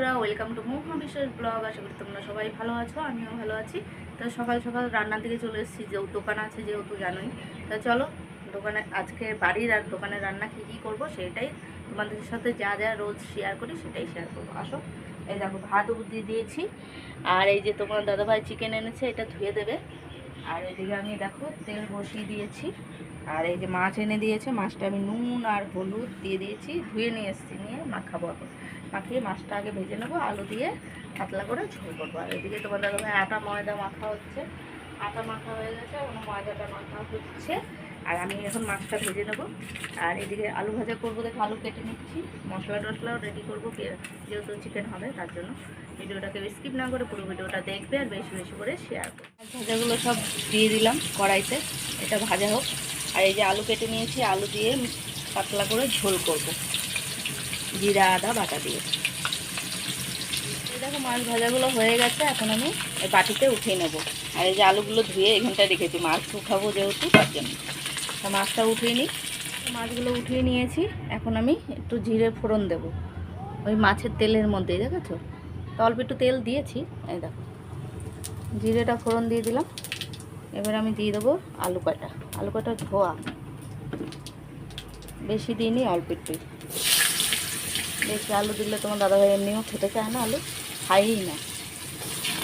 বন্ধুরা welcome to মোহন বিশেষ blog আশা করি তোমরা সবাই ভালো আছো, আমিও ভালো আছি। তো সকাল সকাল রান্নার দিকে চলে এসেছি যে দোকান আছে, যেহেতু জানোই। তো চলো, দোকানে আজকে বাড়ির আর দোকানের রান্না কী কী করব সেটাই তোমাদের সাথে যা যা রোজ শেয়ার করি সেটাই শেয়ার করব। আসো, এই দেখো ভাত দিয়ে দিয়েছি। আর এই যে তোমার দাদাভাই চিকেন এনেছে, এটা ধুয়ে দেবে। আর এদিকে আমি দেখো তেল বসিয়ে দিয়েছি। আর এই যে মাছ এনে দিয়েছে, মাছটা আমি নুন আর হলুদ দিয়ে দিয়েছি, ধুয়ে নিয়ে এসেছি, নিয়ে মাখাবো এখন। মাখিয়ে মাছটা আগে ভেজে নেব, আলু দিয়ে পাতলা করে ঝোল করব। আর এদিকে ভাই, আটা, ময়দা মাখা হচ্ছে। আটা মাখা হয়ে গেছে, এখন ময়দাটা মাখা হচ্ছে। আর আমি এখন মাছটা ভেজে নেব। আর এদিকে আলু ভাজা করব, দেখো আলু কেটে নিচ্ছি। মশলা টশলাও রেডি করব যেহেতু চিকেন হবে, তার জন্য। ভিডিওটাকে স্কিপ না করে পুরো ভিডিওটা দেখবে আর বেশি বেশি করে শেয়ার করবে। ভাজাগুলো সব দিয়ে দিলাম কড়াইতে, এটা ভাজা হোক। আর এই যে আলু কেটে নিয়েছি, আলু দিয়ে পাতলা করে ঝোল করব। জিরা, আদা, বাটা দিয়ে। দেখো মাছ ভাজাগুলো হয়ে গেছে, এখন আমি বাটিতে উঠিয়ে নেব। আর এই যে আলুগুলো ধুয়ে এখানটায় রেখেছি, মাছ উঠাবো যেহেতু, তার জন্য। তা মাছটা উঠিয়ে নিই। মাছগুলো উঠিয়ে নিয়েছি, এখন আমি একটু জিরে ফোড়ন দেব। ওই মাছের তেলের মধ্যে দেখেছ? তো অল্প একটু তেল দিয়েছি, এই দেখো। জিরেটা ফোড়ন দিয়ে দিলাম। এবার আমি দিয়ে দেবো আলু কাটা আলু কাটা ধোয়া। বেশি দিইনি, অল্প একটু আলু দিলে তোমার দাদাভাই এমনিও খেতে চায় না আলু, খাইই না।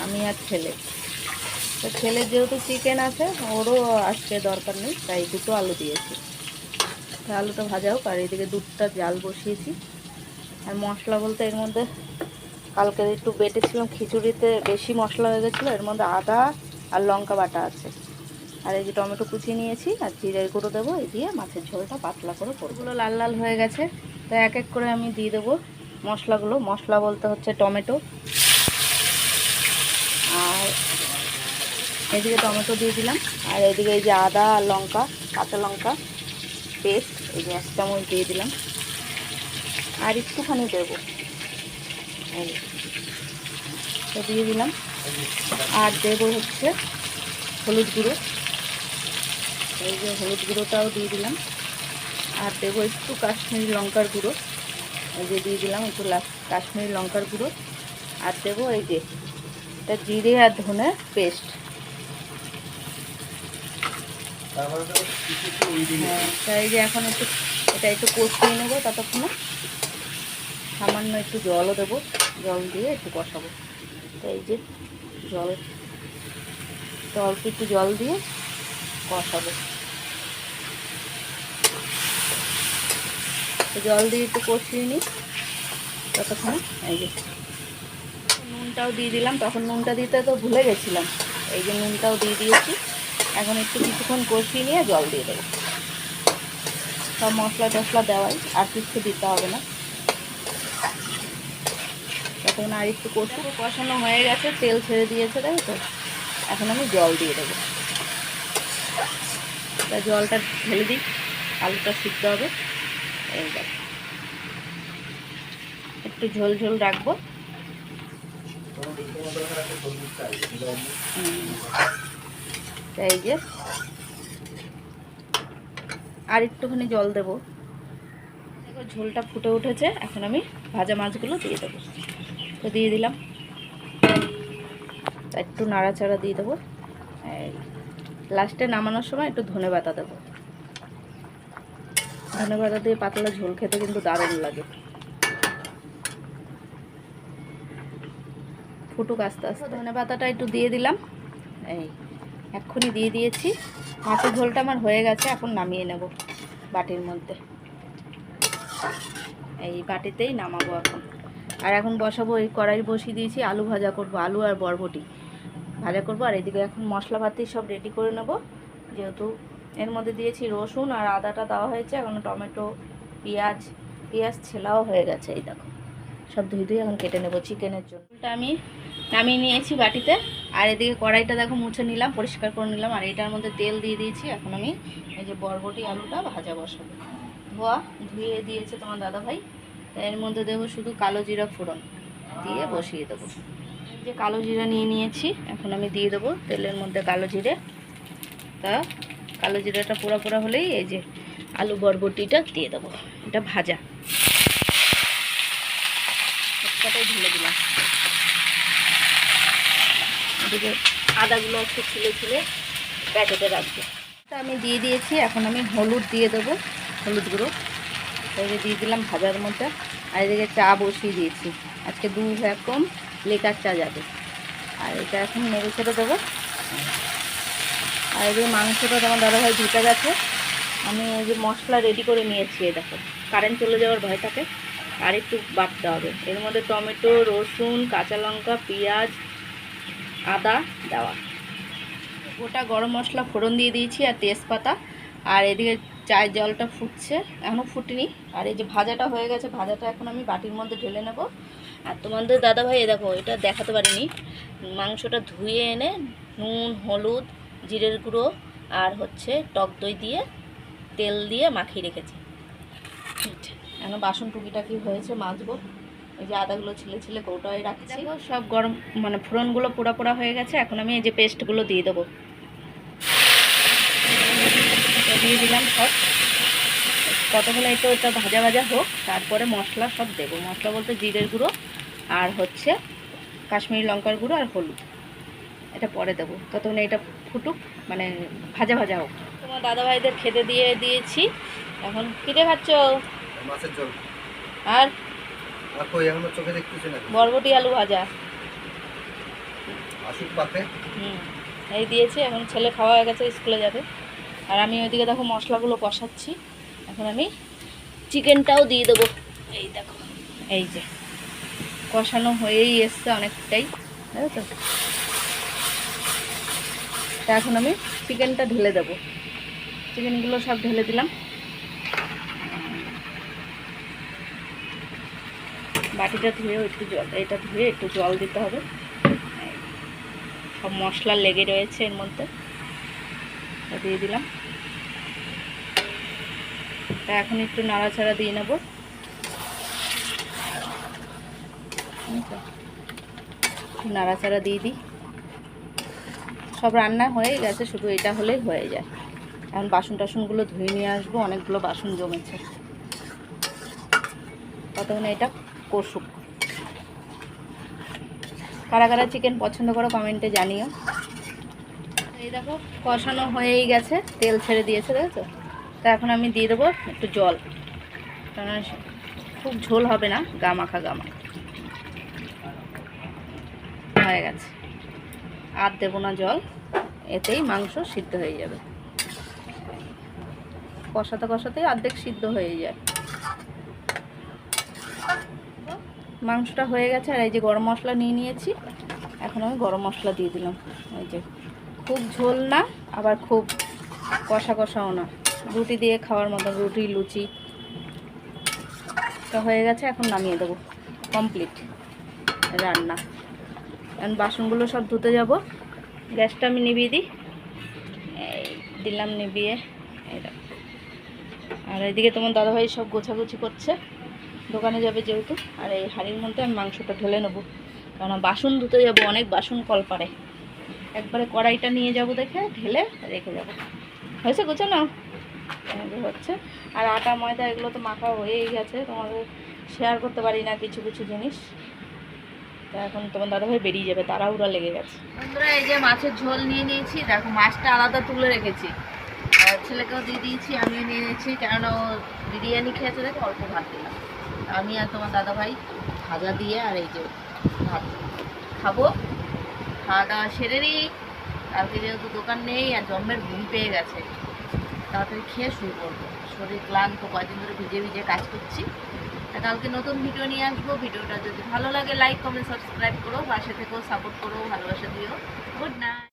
আমি আর ছেলে তো ছেলের যেহেতু চিকেন আছে, ওরও আজকে দরকার নেই, তাই দুটো আলু দিয়েছি। তো আলুটা ভাজা হোক, আর এদিকে দুধটা জাল বসিয়েছি। আর মশলা বলতে এর মধ্যে কালকে একটু বেটেছিলাম, খিচুড়িতে বেশি মশলা হয়ে গেছিল, এর মধ্যে আদা আর লঙ্কা বাটা আছে। আর এই যে টমেটো কুচিয়ে নিয়েছি, আর জিরের গুঁড়ো দেবো, এই দিয়ে মাছের ঝোলটা পাতলা করে করব। লাল লাল হয়ে গেছে। তো এক এক করে আমি দিয়ে দেবো মশলাগুলো। মশলা বলতে হচ্ছে টমেটো। আর এদিকে টমেটো দিয়ে দিলাম। আর এদিকে এই যে আদা আর লঙ্কা, কাঁচা লঙ্কা, পেস্ট, এই যে এক চামচ দিয়ে দিলাম। আর একটুখানি দেবো। তো দিয়ে দিলাম। আর দেব হচ্ছে হলুদ গুঁড়ো। এই যে হলুদ গুঁড়োটাও দিয়ে দিলাম। আর দেবো একটু কাশ্মীরি লঙ্কার গুঁড়ো। এই যে দিয়ে দিলাম একটু কাশ্মীরি লঙ্কার গুঁড়ো। আর দেবো এই যে এটা জিরে আর ধনে পেস্ট। হ্যাঁ এই যে এখন একটু এটা একটু কষিয়ে নেব ততক্ষণে। সামান্য একটু জলও দেবো। জল দিয়ে একটু কষাবো। তো এই যে জল তো অল্প একটু জল দিয়ে কষাবো। জল দিয়ে একটু কষিয়ে নিই। ততক্ষণে, এই যে। নুনটাও দিয়ে দিলাম। তখন নুনটা দিতে তো ভুলে গেছিলাম। এই যে নুনটাও দিয়ে দিয়েছি। এখন একটু কিছুক্ষণ কষিয়ে নিয়ে জল দিয়ে দেবো। সব মশলা টশলা দেওয়াই, আর কিছু দিতে হবে না। তখন আর একটু কষু। কষানো হয়ে গেছে, তেল ছেড়ে দিয়েছে, তাই তো? এখন আমি জল দিয়ে দেবো। তা জলটা ঢেলে দিই, আলুটা সিদ্ধ হবে। এই একটু ঝোল ঝোল রাখব। এই যে। আর একটুখানি জল দেবো। দেখো, ঝোলটা ফুটে উঠেছে। এখন আমি ভাজা মাছগুলো দিয়ে দেবো। তো দিয়ে দিলাম। একটু নাড়াচাড়া দিয়ে দেবো। লাস্টে নামানোর সময় একটু ধনে পাতা দেবো। ধনে পাতা দিয়ে পাতলা ঝোল খেতে কিন্তু দারুণ লাগে। ফুটুক আস্তে আস্তে। ধনে পাতাটা একটু দিয়ে দিলাম। এই, এক্ষুনি দিয়ে দিয়েছি। মাছের ঝোলটা আমার হয়ে গেছে, এখন নামিয়ে নেব বাটির মধ্যে। এই বাটিতেই নামাবো এখন। আর এখন বসাবো, এই কড়াই বসিয়ে দিয়েছি আলু ভাজা করব, আলু আর বরবটি। ভাজা করব, আর এদিকে এখন মশলাপাতি সব রেডি করে নেব। যেহেতু এর মধ্যে দিয়েছি রসুন আর আদাটা দেওয়া হয়েছে, এখন টমেটো, পেঁয়াজ পেঁয়াজ ছেলাও হয়ে গেছে, এই দেখো। সব ধুয়ে ধুয়ে এখন কেটে নেব চিকেনের জন্য। আমি নামিয়ে নিয়েছি বাটিতে, আর এদিকে কড়াইটা দেখো মুছে নিলাম, পরিষ্কার করে নিলাম, আর এটার মধ্যে তেল দিয়ে দিয়েছি, এখন আমি এই যে বরবটি আলুটা ভাজা বসাবো। ধোয়া, ধুয়ে দিয়েছে তোমার দাদা ভাই তা এর মধ্যে দেবো শুধু কালো জিরা ফোড়ন, দিয়ে বসিয়ে দেবো। যে কালো জিরা নিয়ে নিয়েছি, এখন আমি দিয়ে দেবো তেলের মধ্যে কালো জিরে, তা কালো জিরাটা পোড়া পোড়া হলেই এই যে আলু বরবটিটা দিয়ে দেবো। এটা ভাজা। তেজপাতাই ঢেলে দিলাম। এদিকে আদাগুলো একটু ছিলে ছিলে প্যাকেটে রাখব। আমি দিয়ে দিয়েছি, এখন আমি হলুদ দিয়ে দেবো, হলুদ গুঁড়ো। এদিকে দিয়ে দিলাম ভাজার মধ্যে। আর এদিকে চা বসিয়ে দিয়েছি। আজকে দু ভাগ কম লেকার চা যাবে। আর এটা এখন নেড়ে ছেড়ে দেবো। আর এদিকে মাংসটা তোমার দাদাভাই ধুতে গেছে। আমি এই যে মশলা রেডি করে নিয়েছি, এই দেখো কারেন্ট চলে যাওয়ার ভয় থাকে আর একটু বাটতে হবে। এর মধ্যে টমেটো, রসুন, কাঁচা লঙ্কা, পেঁয়াজ, আদা দেওয়া। গোটা গরম মশলা ফোড়ন দিয়ে দিয়েছি আর তেজপাতা। আর এদিকে চায়ের জলটা ফুটছে এখনও ফুটেনি। আর এই যে ভাজাটা হয়ে গেছে, ভাজাটা এখন আমি বাটির মধ্যে ঢেলে নেব। আর তোমাদের দাদাভাই এ দেখো, এটা দেখাতে পারিনি। মাংসটা ধুয়ে এনে নুন, হলুদ জিরের গুঁড়ো আর হচ্ছে টক দই দিয়ে তেল দিয়ে মাখিয়ে রেখেছি। এখন বাসন টুকিটাকি হয়েছে মাজবো? এই যে আদাগুলো ছিলে ছিলে কৌটায় রাখছি। সব গরম মানে ফোড়নগুলো পোড়া পোড়া হয়ে গেছে এখন আমি এই যে পেস্টগুলো দিয়ে দেবো। এটা দিয়ে দিলাম সব। কতক্ষণ একটু ওটা ভাজা ভাজা হোক তারপরে মশলা সব দেবো। মশলা বলতে জিরের গুঁড়ো আর হচ্ছে কাশ্মীরি লঙ্কার গুঁড়ো আর হলুদ। এটা পরে দেবো। ততক্ষণ এটা ফুটুক মানে ভাজা ভাজা হোক। তোমার দাদাভাইদের খেতে দিয়ে দিয়েছি। এখন কিনে খাচ্ছ? মাছের ঝোল। আর? বরবটি আলু ভাজা। হুম এই দিয়েছি এখন ছেলে খাওয়া হয়ে গেছে স্কুলে যাবে। আর আমি ওইদিকে দেখো মশলাগুলো কষাচ্ছি। এখন আমি চিকেনটাও দিয়ে দেবো। এই দেখো এই যে। কষানো হয়েই এসছে অনেকটাই। বুঝেছ তা? এখন আমি চিকেনটা ঢেলে দেবো। চিকেনগুলো সব ঢেলে দিলাম। বাটিটা ধুয়ে একটু জল, এটা ধুয়ে একটু জল দিতে হবে। সব মশলা লেগে রয়েছে এর মধ্যে। দিয়ে দিলাম। তা এখন একটু নাড়াচাড়া দিয়ে নেব। নাড়াচাড়া দিয়ে দিই। সব রান্না হয়ে গেছে, শুধু এটা হলেই হয়ে যায়। এখন বাসন টাসনগুলো ধুয়ে নিয়ে আসব, অনেকগুলো বাসন জমেছে। ততক্ষণে এটা কষুক। কারা কারা চিকেন পছন্দ করো কমেন্টে জানিও। এই দেখো, কষানো হয়েই গেছে, তেল ছেড়ে দিয়েছে, দেখেছ? তা এখন আমি দিয়ে দেবো একটু জল। কেননা খুব ঝোল হবে না গা মাখা গা মাখা হয়ে গেছে। আর দেবো না জল। এতেই মাংস সিদ্ধ হয়ে যাবে। কষাতে কষাতেই অর্ধেক সিদ্ধ হয়ে যায়। মাংসটা হয়ে গেছে, আর এই যে গরম মশলা নিয়ে নিয়েছি, এখন আমি গরম মশলা দিয়ে দিলাম। এই যে খুব ঝোল না, আবার খুব কষা কষাও না। রুটি দিয়ে খাওয়ার মতো রুটি, লুচি, তো হয়ে গেছে, এখন নামিয়ে দেবো। কমপ্লিট রান্না। এখন বাসনগুলো সব ধুতে যাব। গ্যাসটা আমি নিভিয়ে দিই। এই দিলাম নিভিয়ে। এই আর এদিকে তোমার দাদাভাই সব গোছাগুছি করছে। দোকানে যাবে যেহেতু। আর এই হাঁড়ির মধ্যে আমি মাংসটা ঢেলে নেব। কারণ বাসন ধুতে যাব, অনেক বাসন কল পারে একবারে কড়াইটা নিয়ে যাব দেখে, ঢেলে রেখে যাব। হয়েছে গোছানো? হচ্ছে। আর আটা, ময়দা, এগুলো তো মাখা হয়েই গেছে। তোমাদের শেয়ার করতে পারি না কিছু কিছু জিনিস। এখন তোমার দাদাভাই বেরিয়ে যাবে তারা তাড়াহুড়া লেগে গেছে। বন্ধুরা, এই যে মাছের ঝোল নিয়ে নিয়েছি, দেখো মাছটা আলাদা তুলে রেখেছি। আর ছেলেকেও দিয়ে দিয়েছি, আমিও নিয়ে নিয়েছি, কেননা ও বিরিয়ানি খেয়েছে, দেখে অল্প ভাত দিলাম। আমি আর তোমার দাদাভাই ভাজা দিয়ে আর এই যে ভাত খাব। খাওয়া দাওয়া সেরে নিই। কালকে যেহেতু দোকান নেই, আর জন্মের ঘুম পেয়ে গেছে, তাড়াতাড়ি খেয়ে শুরু করব শরীর ক্লান্ত, কয়দিন ধরে ভিজে ভিজে কাজ করছি। কালকে নতুন ভিডিও নিয়ে আসব। ভিডিওটা যদি ভালো লাগে লাইক কমেন্ট সাবস্ক্রাইব করো, পাশে থেকেও সাপোর্ট করো, ভালোবাসা দিও। Good night